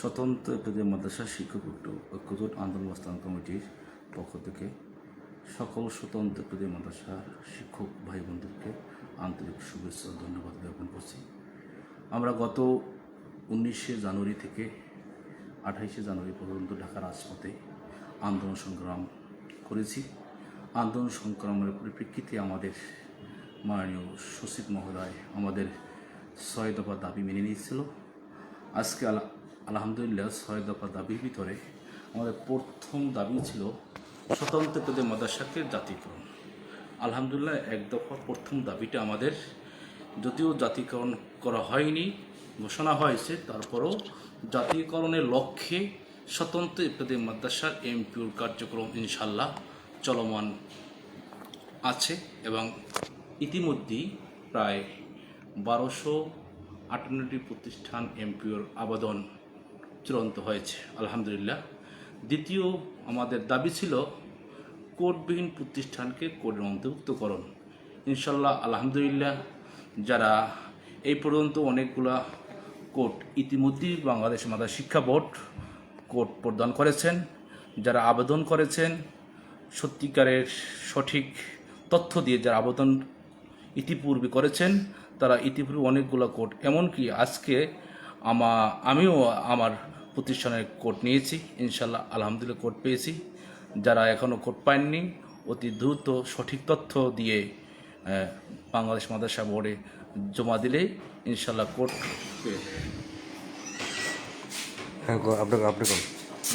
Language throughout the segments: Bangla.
স্বতন্ত্র প্রদেশ মাদ্রাসা শিক্ষক ঐক্যজোট আন্দোলন বাস্তবায়ন কমিটির পক্ষ থেকে সকল স্বতন্ত্র প্রদেশ মাদ্রাসা শিক্ষক ভাই বোনদেরকে আন্তরিক শুভেচ্ছা ধন্যবাদ জ্ঞাপন করছি। আমরা গত উনিশে জানুয়ারি থেকে আঠাইশে জানুয়ারি পর্যন্ত ঢাকা রাজপথে আন্দোলন সংগ্রাম করেছি। আন্দোলন সংগ্রামের পরিপ্রেক্ষিতে আমাদের মাননীয় সচিব মহোদয় আমাদের ছয় দফা দাবি মেনে নিয়েছিল। আজকে আলহামদুলিল্লাহ ছয় দফা দাবির ভিতরে আমাদের প্রথম দাবি ছিল স্বতন্ত্র পদে মাদ্রাসাকে জাতিকরণ। আলহামদুলিল্লাহ এক দফা প্রথম দাবিটা আমাদের। যদিও জাতিকরণ করা হয়নি, ঘোষণা হয়েছে, তারপরও জাতীয়করণের লক্ষ্যে স্বতন্ত্র ইত্যাদি মাদ্রাসার এমপিউর কার্যক্রম ইনশাল্লাহ চলমান আছে এবং ইতিমধ্যেই প্রায় বারোশো আটান্নটি প্রতিষ্ঠান এমপিওর আবেদন চূড়ান্ত হয়েছে, আলহামদুলিল্লাহ। দ্বিতীয় আমাদের দাবি ছিল কোর্টবিহীন প্রতিষ্ঠানকে কোর্টের অন্তর্ভুক্তকরণ। ইনশাল্লাহ আলহামদুলিল্লাহ, যারা এই পর্যন্ত অনেকগুলা কোর্ট ইতিমধ্যেই বাংলাদেশ মাদ্রাসা শিক্ষা বোর্ড কোর্ট প্রদান করেছেন, যারা আবেদন করেছেন, সত্যিকারের সঠিক তথ্য দিয়ে যারা আবেদন ইতিপূর্বে করেছেন, তারা ইতিপূর্বে অনেকগুলো কোর্ট এমনকি আজকে আমা আমিও আমার প্রতিষ্ঠানের কোর্ট নিয়েছি ইনশাল্লাহ আলহামদুলিল্লাহ কোর্ট পেয়েছি যারা এখনও কোর্ট পাননি অতি দ্রুত সঠিক তথ্য দিয়ে বাংলাদেশ মাদ্রাসা বোর্ডে জমা দিলে ইনশাল্লাহ কোর্ট। হ্যাঁ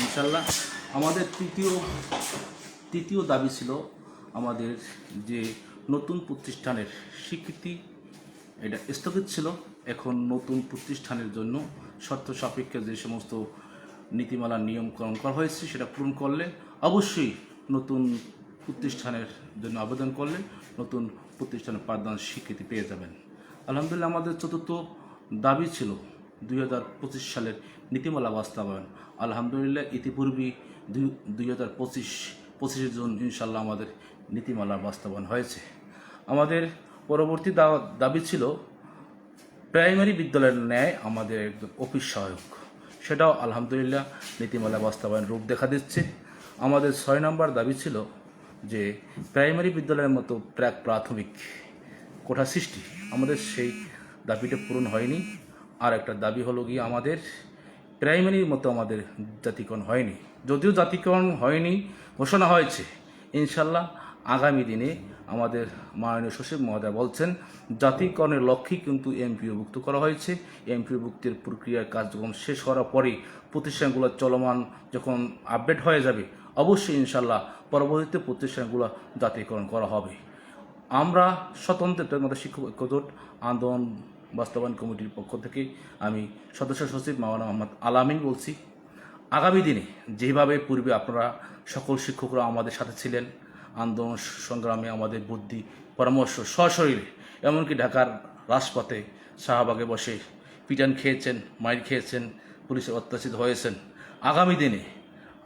ইনশাল্লাহ আমাদের তৃতীয় তৃতীয় দাবি ছিল আমাদের যে নতুন প্রতিষ্ঠানের স্বীকৃতি এটা স্থগিত ছিল। এখন নতুন প্রতিষ্ঠানের জন্য শর্ত সাপেক্ষে যে সমস্ত নীতিমালা নিয়মকরণ করা হয়েছে, সেটা পূরণ করলে অবশ্যই নতুন প্রতিষ্ঠানের জন্য আবেদন করলে নতুন প্রতিষ্ঠানের পাঠদান স্বীকৃতি পেয়ে যাবেন। আলহামদুলিল্লাহ, আমাদের চতুর্থ দাবি ছিল দুই হাজার পঁচিশ সালের নীতিমালা বাস্তবায়ন। আলহামদুলিল্লাহ, ইতিপূর্বেই দুই দুই হাজার পঁচিশ পঁচিশে জুন ইনশাল্লাহ আমাদের নীতিমালা বাস্তবায়ন হয়েছে। আমাদের পরবর্তী দাবি ছিল, প্রাইমারি বিদ্যালয়ের ন্যায় আমাদের একদম অফিস সহায়ক। সেটাও আলহামদুলিল্লাহ নীতিমালা বাস্তবায়ন রূপ দেখা দিচ্ছে। আমাদের ছয় নম্বর দাবি ছিল যে, প্রাইমারি বিদ্যালয়ের মতো প্রাক প্রাথমিক কোঠা সৃষ্টি আমাদের সেই দাবিটা পূরণ হয়নি। আর একটা দাবি হলো গিয়ে আমাদের, প্রাইমারির মতো আমাদের জাতিকরণ হয়নি। যদিও জাতিকরণ হয়নি, ঘোষণা হয়েছে, ইনশাল্লাহ আগামী দিনে আমাদের মাননীয় সচিব মহোদয় বলছেন, জাতিকরণের লক্ষ্যেই কিন্তু এমপিওভুক্ত করা হয়েছে। এমপিওভুক্তির প্রক্রিয়ার কার্যক্রম শেষ হওয়ার পরে প্রতিষ্ঠানগুলো চলমান যখন আপডেট হয়ে যাবে, অবশ্যই ইনশাল্লাহ পরবর্তীতে প্রতিষ্ঠানগুলো জাতীয়করণ করা হবে। আমরা স্বতন্ত্র মতো শিক্ষক ঐক্যজোট আন্দোলন বাস্তবায়ন কমিটির পক্ষ থেকে আমি সদস্য সচিব মাওলানা মোহাম্মদ আলামিন বলছি, আগামী দিনে যেভাবে পূর্বে আপনারা সকল শিক্ষকরা আমাদের সাথে ছিলেন আন্দোলন সংগ্রামে আমাদের বুদ্ধি, পরামর্শ সশরীরে। এমনকি ঢাকার রাজপথে শাহবাগে বসে পিটান খেয়েছেন, মাইর খেয়েছেন, পুলিশে অত্যাচারিত হয়েছেন। আগামী দিনে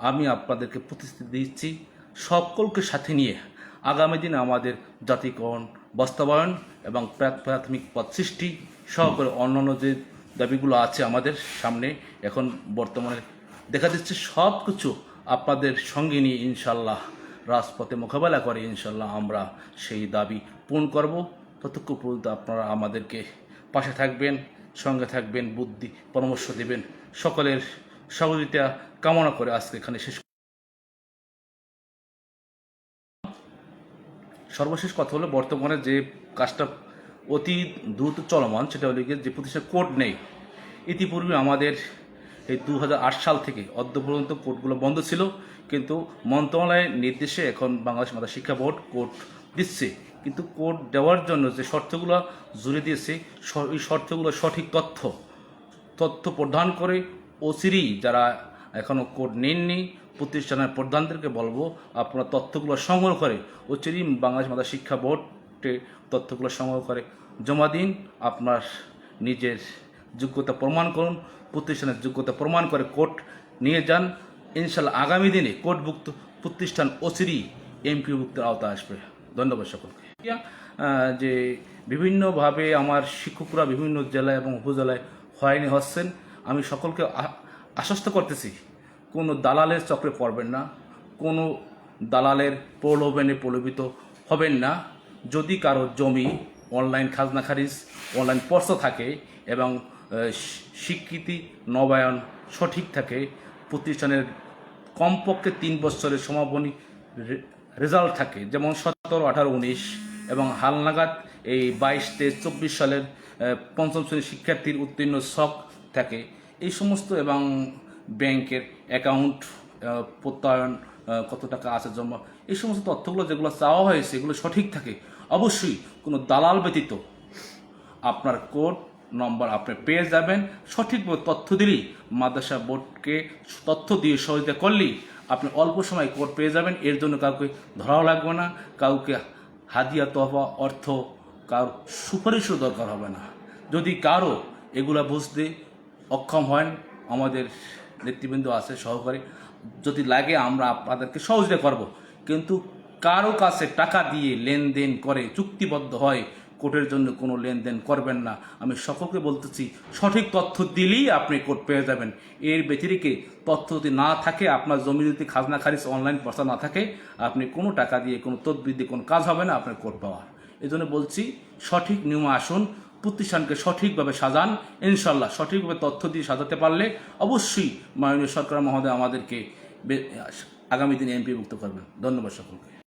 আমি আপনাদেরকে প্রতিশ্রুতি দিচ্ছি, সকলকে সাথে নিয়ে আগামী দিনে আমাদের জাতিকরণ বাস্তবায়ন এবং প্রাথমিক পথ সৃষ্টি সহকারে অন্যান্য যে দাবিগুলো আছে আমাদের সামনে এখন বর্তমানে দেখা যাচ্ছে সব কিছু আপনাদের সঙ্গে নিয়ে ইনশাল্লাহ রাজপথে মোকাবেলা করে ইনশাল্লাহ আমরা সেই দাবি পূরণ করব। ততক্ষণ পর্যন্ত আপনারা আমাদেরকে পাশে থাকবেন, সঙ্গে থাকবেন, বুদ্ধি, পরামর্শ দেবেন। সকলের সহযোগিতা কামনা করে আজকে এখানে শেষ সর্বশেষ কথা হলো, বর্তমানে যে কাজটা অতি দ্রুত চলমান, সেটা হলো যে প্রতিষ্ঠান কোড নেই, ইতিপূর্বে আমাদের এই দু হাজার আট সাল থেকে অদ্য পর্যন্ত কোর্টগুলো বন্ধ ছিল। কিন্তু মন্ত্রণালয়ের নির্দেশে এখন বাংলাদেশ মাদ্রাসা শিক্ষা বোর্ড কোর্ট দিচ্ছে। কিন্তু কোর্ট দেওয়ার জন্য যে শর্তগুলো জুড়ে দিয়েছে এই শর্তগুলো সঠিক তথ্য তথ্য প্রদান করে ওসিরি যারা এখনও কোড নেননি, প্রতিষ্ঠানের প্রধানদেরকে বলব, আপনারা তথ্যগুলো সংগ্রহ করে ওচিরি বাংলাদেশ মাদ্রাসা শিক্ষা বোর্ডে তথ্যগুলো সংগ্রহ করে জমা দিন। আপনার নিজের যোগ্যতা প্রমাণ করুন, প্রতিষ্ঠানের যোগ্যতা প্রমাণ করে কোর্ট নিয়ে যান। ইনশাল্লাহ আগামী দিনে কোর্টভুক্ত প্রতিষ্ঠান ওসিরি এমপিভুক্তের আওতা আসবে। ধন্যবাদ সকলকে। যে বিভিন্নভাবে আমার শিক্ষকরা বিভিন্ন জেলায় এবং উপজেলায় হয়নি হচ্ছেন, আমি সকলকে আশ্বস্ত করতেছি, কোনো দালালের চক্রে পড়বেন না, কোনো দালালের প্রলোভনে প্রলোভিত হবেন না। যদি কারও জমি অনলাইন খাজনা খারিজ, অনলাইন পর্স থাকে এবং স্বীকৃতি নবায়ন সঠিক থাকে প্রতিষ্ঠানের কমপক্ষে তিন বছরের সমাপনী রেজাল্ট থাকে। যেমন সতেরো, আঠারো, উনিশ এবং হালনাগাদ এই বাইশ তেইশ, চব্বিশ সালের পঞ্চম শ্রেণির শিক্ষার্থীর উত্তীর্ণ শখ থাকে। এই সমস্ত এবং ব্যাংকের অ্যাকাউন্ট প্রত্যয়ন কত টাকা আছে জমা, এই সমস্ত তথ্যগুলো যেগুলো চাওয়া হয়েছে, এগুলো সঠিক থাকে। অবশ্যই কোনো দালাল ব্যতীত আপনার কোড নম্বর আপনি পেয়ে যাবেন। সঠিকভাবে তথ্য দিলেই মাদ্রাসা বোর্ডকে তথ্য দিয়ে সহযোগিতা করলেই আপনি অল্প সময় কোড পেয়ে যাবেন। এর জন্য কাউকে ধরাও লাগবে না। কাউকে হাদিয়া তোহফা অর্থ, কারও সুপারিশও দরকার হবে না। যদি কারও এগুলা বুঝতে অক্ষম হয় আমাদের নেতৃবৃন্দ আছে সহকারী, যদি লাগে আমরা আপনাদেরকে সহযোগিতা করব। কিন্তু কারও কাছে টাকা দিয়ে লেনদেন করে চুক্তিবদ্ধ হয় কোর্টের জন্য কোনো লেনদেন করবেন না। আমি সকলকে বলতেছি, সঠিক তথ্য দিলেই আপনি কোর্ট পেয়ে যাবেন। এর ব্যতিরিকে তথ্য যদি না থাকে, আপনার জমি যদি খাজনা খারিজ অনলাইন পয়সা না থাকে, আপনি কোনো টাকা দিয়ে, কোনো তদবির দিয়ে কোনো কাজ হবে না আপনার কোর্ট পাওয়ার। এই জন্য বলছি, সঠিক নিয়মে আসুন, প্রতিষ্ঠানকে সঠিকভাবে সাজান। ইনশাল্লাহ সঠিকভাবে তথ্য দিয়ে সাজাতে পারলে অবশ্যই মাননীয় সরকার মহোদয় আমাদেরকে আগামী দিনে এমপি এমপিভুক্ত করবেন। ধন্যবাদ সকলকে।